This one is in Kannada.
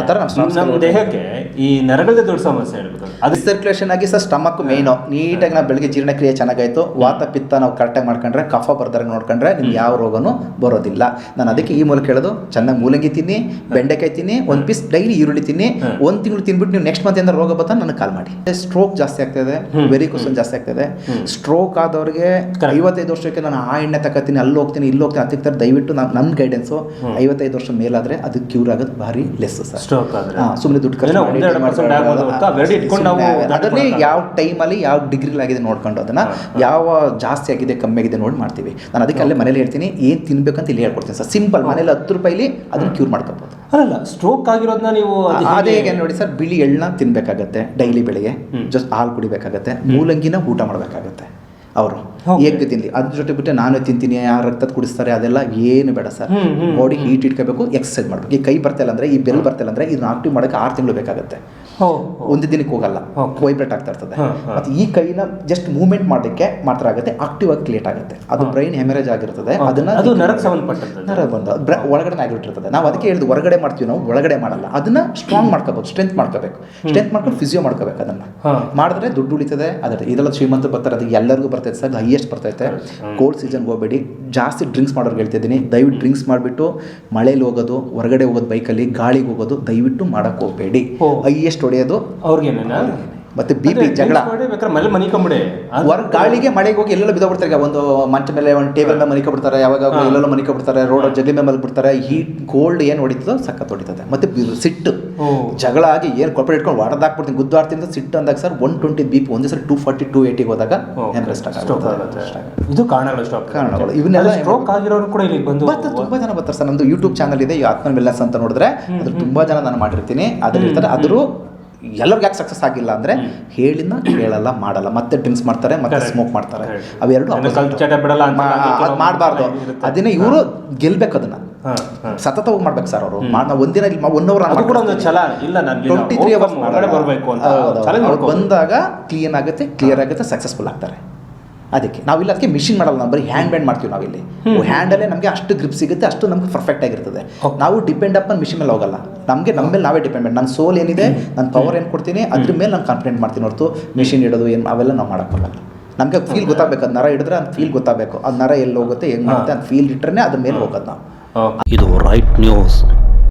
ಆ ಥರ ನಮ್ಮ ದೇಹಕ್ಕೆ ಈ ನರಗಳದೇ ದೊಡ್ಡ ಸಮಸ್ಯೆ ಹೇಳ್ಬೇಕು. ಅದು ಸರ್ಕ್ಯುಲೇಷನ್ ಆಗಿ ಸರ್ ಸ್ಟಮಕ್ ಮೇನು ನೀಟಾಗಿ ನಾವು ಬೆಳಗ್ಗೆ ಜೀರ್ಣಕ್ರಿಯೆ ಚೆನ್ನಾಗಾಯ್ತು. ವಾತ ಪಿತ್ತ ನಾವು ಕರೆಕ್ಟಾಗಿ ಮಾಡ್ಕೊಂಡ್ರೆ ಕಫ ಬರ್ದಾರೆ ನೋಡ್ಕೊಂಡ್ರೆ ನಿಮ್ಗೆ ಯಾವ ರೋಗನೂ ಬರೋದಿಲ್ಲ. ನಾನು ಅದಕ್ಕೆ ಈ ಮೂಲಕ ಹೇಳೋದು ಚೆನ್ನಾಗಿ ಮೂಲಂಗಿ ತಿನ್ನಿ ಬೆಂಡೆಕಾಯಿ ತಿನ್ನಿ ಒಂದು ಪೀಸ್ ಡೈಲಿ ಈರುಳ್ಳಿ ತಿನ್ನಿ ಒಂದು ತಿಂಗಳು ತಿನ್ಬಿಟ್ಟು ನೀವು ನೆಕ್ಸ್ಟ್ ಮಂತ್ ಏನಾದ್ರು ರೋಗ ಬರ್ತಾ ನನಗೆ ಕಾಲ್ ಮಾಡಿ. ಸ್ಟ್ರೋಕ್ ಜಾಸ್ತಿ ಆಗ್ತಾಯಿದೆ ವೆರಿಕೋಸನ್ ಜಾಸ್ತಿ ಆಗ್ತದೆ ಸ್ಟ್ರೋಕ್ ಆದವ್ರಿಗೆ ಐವತ್ತೈದು ವರ್ಷಕ್ಕೆ ನಾನು ಆ ಎಣ್ಣೆ ತಗೋತೀನಿ ಅಲ್ಲಿ ಹೋಗ್ತೀನಿ ಇಲ್ಲಿ ಹೋಗ್ತೀನಿ ಅದಕ್ಕೆ ತರ ದಯವಿಟ್ಟು ನಾನು ನನ್ನ ಗೈಡೆನ್ಸು ಐವತ್ತೈದು ವರ್ಷ ಮೇಲಾದರೆ ಅದು ಕ್ಯೂರ್ ಆಗೋದು ಭಾರಿ ಲೆಸ್ಸು ಸರ್. ಸ್ಟ್ರೋಕ್ ಆದ್ರೆ. ಸುಮ್ಮನೆ ದುಡ್ಡು ಖರ್ಚು ಏನೋ ಮಾಡಿ ಒಂದೆರಡು percent ಆಗ್ಬೋದು ಹೊರ್ತು ಅವೆರಡು ಇಟ್ಕೊಂಡು ನಾವು ದಾಟಿ ಅದರಲ್ಲಿ. ಯಾವ ಟೈಮಲ್ಲಿ ಯಾವ ಡಿಗ್ರಿಲಿ ಆಗಿದೆ ನೋಡ್ಕೊಂಡು ಅದನ್ನ ಯಾವ ಜಾಸ್ತಿ ಆಗಿದೆ ಕಮ್ಮಿ ಆಗಿದೆ ನೋಡಿ ಮಾಡ್ತೀವಿ. ನಾನು ಅದಕ್ಕೆ ಅಲ್ಲೇ ಮನೇಲಿ ಹೇಳ್ತೀನಿ ಏನು ತಿನ್ಬೇಕಂತ ಇಲ್ಲಿ ಹೇಳ್ಕೊಡ್ತೀನಿ ಸರ್. ಸಿಂಪಲ್ ಮನೇಲಿ ಹತ್ತು ರೂಪಾಯಿಲಿ ಅದನ್ನ ಕ್ಯೂರ್ ಮಾಡ್ಕೋಬೋದು. ಅಲ್ಲ ಸ್ಟ್ರೋಕ್ ಆಗಿರೋದನ್ನ ನೀವು ಅದು ಹೇಗೆ ನೋಡಿ ಸರ್ ಬಿಳಿ ಎಳ್ಳನ್ನ ತಿನ್ಬೇಕಾಗತ್ತೆ ಡೈಲಿ ಬೆಳಿಗ್ಗೆ ಜಸ್ಟ್ ಹಾಲು ಕುಡಿಬೇಕಾಗತ್ತೆ ಮೂಲಂಗಿನ ಊಟ ಮಾಡಬೇಕಾಗತ್ತೆ. ಅವರು. ಎಗ್ ತಿನ್ಲಿ. ಅದ್ರ ಜೊತೆ ಬಿಟ್ಟರೆ ನಾನು ತಿಂತೀನಿ ಆ ರಕ್ತದ ಕುಡಿಸ್ತಾರೆ ಅದೆಲ್ಲ ಏನು ಬೇಡ ಸರ್. ಬಾಡಿ ಹೀಟ್ ಇಟ್ಕೋಬೇಕು ಎಕ್ಸಸೈಸ್ ಮಾಡಬೇಕು. ಈ ಕೈ ಬರ್ತಿಲ್ಲ ಅಂದರೆ ಈ ಬೆಲ್ ಬರ್ತಿಲ್ಲ ಅಂದರೆ ಇದನ್ನ ಆಕ್ಟಿವ್ ಮಾಡೋಕ್ಕೆ ಆರು ತಿಂಗಳು ಬೇಕಾಗುತ್ತೆ. ಒಂದು ದಿನಕ್ಕೆ ಹೋಗಲ್ಲ. ವೈಬ್ರೇಟ್ ಆಗ್ತಾ ಇರ್ತದೆ. ಮತ್ತೆ ಈ ಕೈನ ಜಸ್ಟ್ ಮೂವ್ಮೆಂಟ್ ಮಾಡಲಿಕ್ಕೆ ಮಾತ್ರ ಆಗುತ್ತೆ ಆಕ್ಟಿವ್ ಆಗಿ ಕ್ರಿಯೇಟ್ ಆಗುತ್ತೆ. ಅದು ಬ್ರೈನ್ ಹೆಮರೇಜ್ ಆಗಿರ್ತದೆ. ಅದನ್ನ ಅದು ನರಕ್ಕೆ ಸಂಬಂಧಪಟ್ಟಂತದ್ದು. ನರ ಬಂದು ಒಳಗಡೆ ಆಗಿಬಿಟ್ಟಿರ್ತದೆ ನಾವು ಅದಕ್ಕೆ ಹೇಳಿದ್ ಹೊರಗಡೆ ಮಾಡ್ತೀವಿ ನಾವು ಒಳಗಡೆ ಮಾಡಲ್ಲ. ಅದನ್ನ ಸ್ಟ್ರಾಂಗ್ ಮಾಡ್ಕೋಬೇಕು ಸ್ಟ್ರೆಂತ್ ಮಾಡ್ಕೋಬೇಕು. ಸ್ಟ್ರೆಂತ್ ಮಾಡ್ಕೊಂಡು ಫಿಸಿಯೋ ಮಾಡ್ಕೋಬೇಕು ಅದನ್ನ. ಮಾಡಿದ್ರೆ ದುಡ್ಡು ಉಳಿತದೆ ಅದರ ಇದೆಲ್ಲ ಶ್ರೀಮಂತ ಬರ್ತಾರೆ ಅದು ಎಲ್ಲರಿಗೂ ಬರ್ತೈತೆ ಸರ್ ಹೈಯೆಸ್ಟ್ ಬರ್ತೈತೆ. ಕೋಲ್ಡ್ ಸೀಸನ್ಗೆ ಹೋಗಬೇಡಿ ಜಾಸ್ತಿ ಡ್ರಿಂಕ್ಸ್ ಮಾಡೋರ್ಗೆ ಹೇಳ್ತಿದ್ದೀನಿ ದಯವಿಟ್ಟು ಡ್ರಿಂಕ್ಸ್ ಮಾಡಿಬಿಟ್ಟು ಮಳೇಲಿ ಹೋಗೋದು ಹೊರಗಡೆ ಹೋಗೋದು ಬೈಕಲ್ಲಿ ಗಾಳಿಗೆ ಹೋಗೋದು ದಯವಿಟ್ಟು ಮಾಡಕ್ಕೆ ಹೋಗ್ಬೇಡಿ. ಹೈಯೆಸ್ಟ್ ಹೊಡೆಯೋದು ಅವ್ರಿಗೇನೇನಾ ಮತ್ತೆ ಬಿ ಪಿ ಜಗಳ. ಬೇಕಾದ್ರೆ ಮನೆ ಮನಿಕೊಂಬಿಡಿ. ಹೊರ ಗಾಳಿಗೆ ಮಳೆಗೆ ಹೋಗಿ ಎಲ್ಲೆಲ್ಲ ಬಿದ್ದೋಗ್ಬಿಡ್ತಾರೆ ಈಗ ಒಂದು ಮಂಚ ಮೇಲೆ ಒಂದು ಟೇಬಲ್ ಮೇಲೆ ಮನಿಕೊಬಿಡ್ತಾರೆ ಯಾವಾಗ. ಎಲ್ಲೆಲ್ಲ ಮನಿಕೊಬಿಡ್ತಾರೆ ರೋಡ್ ಜಗಲಿ ಮೇಲೆ ಮಲ್ಬಿಡ್ತಾರೆ ಹೀಟ್ ಕೋಲ್ಡ್ ಏನು ಹೊಡಿತದೋ ಸಖತ್ ಹೊಡಿತದೆ. ಮತ್ತೆ ಸಿಟ್ಟು. ಜಗಳ ಆಗಿ ಏನು ಕೊಪ್ಪಳ ಇಟ್ಕೊಂಡು ಹೊಡೆದಾಕ್ಬಿಡ್ತೀನಿ ಗುದ್ದಾಡ್ತೀನಿ ಸಿಟ್ಟು ಅಂದಾಗ sir one twenty B P ಒಂದೇ ಸರ್ ಟೂ ಫಾರ್ಟಿ ಟೂ ಏಯ್ಟಿಗೆ ಹೋದಾಗ ಏನು. ಇದು ಕಾರಣಗಳು ಕಾರಣಗಳು. ಇವನ್ನೆಲ್ಲ ಸ್ಟ್ರೋಕ್ ಆಗಿರೋರು ಕೂಡ ಇಲ್ಲಿ ಬಂದು ಬರ್ತಾರೆ ತುಂಬಾ ಜನ ಬರ್ತಾರೆ ಸರ್. ನಮ್ದು ಯೂಟ್ಯೂಬ್ ಚಾನಲ್ ಇದೆ ಆತ್ಮ ವೆಲ್ನೆಸ್ ಅಂತ ನೋಡಿದ್ರೆ ಅದ್ರ ತುಂಬಾ ಜನ ನಾನು ಮಾಡಿರ್ತೀನಿ. ಅದ್ರ ಇರ್ತಾರೆ. ಆದರೂ ಎಲ್ಲರಿಗೂ ಯಾಕೆ ಸಕ್ಸಸ್ ಆಗಿಲ್ಲ ಅಂದ್ರೆ ಹೇಳಿನ ಕೇಳಲ್ಲ ಮಾಡಲ್ಲ. ಮತ್ತೆ ಡ್ರಿಂಕ್ಸ್ ಮಾಡ್ತಾರೆ ಮತ್ತೆ ಸ್ಮೋಕ್ ಮಾಡ್ತಾರೆ. ಅವೆರಡು ಮಾಡಬಾರ್ದು. ಅದನ್ನ ಇವರು ಗೆಲ್ಬೇಕು ಅದನ್ನ. ಸತತವಾಗಿ ಮಾಡ್ಬೇಕು ಸರ್ ಅವರು. ನಾವು ಒಂದಿನ ಒನ್ ಅವರ್ ಅದು ಕೂಡ ಒಂದು ಛಲ. ಇಲ್ಲ ಟ್ವೆಂಟಿ ತ್ರೀ ಅವರ್ಸ್ ಅಂತ. ಬಂದಾಗ ಕ್ಲೀನ್ ಆಗುತ್ತೆ ಕ್ಲಿಯರ್ ಆಗುತ್ತೆ ಸಕ್ಸಸ್ಫುಲ್ ಆಗ್ತಾರೆ. ಅದಕ್ಕೆ ನಾವಿಲ್ಲ ಅದಕ್ಕೆ ಮಿಷಿನ್ ಮಾಡಲ್ಲ ನಾವು ಬರೀ ಹ್ಯಾಂಡ್ ಬ್ಯಾಂಡ್ ಮಾಡ್ತೀವಿ ನಾವಿಲ್ಲಿ ಹ್ಯಾಂಡಲ್ಲೇ ನಮಗೆ ಅಷ್ಟು ಗ್ರಿಪ್ ಸಿಗುತ್ತೆ ಅಷ್ಟು ನಮ್ಗೆ ಪರ್ಫೆಕ್ಟ್ ಆಗಿರ್ತದೆ. ನಾವು ಡಿಪೆಂಡ್ ಅಪ್ ಮಿಷಿನ್ ಮೇಲೆ ಹೋಗಲ್ಲ. ನಮಗೆ ನಮ್ಮ ಮೇಲೆ ನಾವೇ ಡಿಪೆಂಡ್ ನನ್ನ ಸೋಲ್ ಏನಿದೆ ನನ್ನ ಪವರ್ ಏನು ಕೊಡ್ತೀನಿ ಅದ್ರ ಮೇಲೆ ನಾನು ಕಾನ್ಫಿಡೆಂಟ್ ಮಾಡ್ತೀನಿ ಹೊರತು ಮಿಷಿನ್ ಇಡೋದು ಏನು ಅವೆಲ್ಲ ನಾವು ಮಾಡೋಕ್ಕಾಗಲ್ಲ ನಮಗೆ ಫೀಲ್ ಗೊತ್ತಾಗಬೇಕು ಅದು ನರ ಹಿಡಿದ್ರೆ ಅದು ಫೀಲ್ ಗೊತ್ತಾಗಬೇಕು. ಅದು ನರ ಎಲ್ಲಿ ಹೋಗುತ್ತೆ ಹೆಂಗೆ ಮಾಡುತ್ತೆ ಅದು ಫೀಲ್ ಇಟ್ಟರೆ ಅದ್ರ ಮೇಲೆ ಹೋಗೋದು ನಾವು. ಇದು ರೈಟ್ ನ್ಯೂಸ್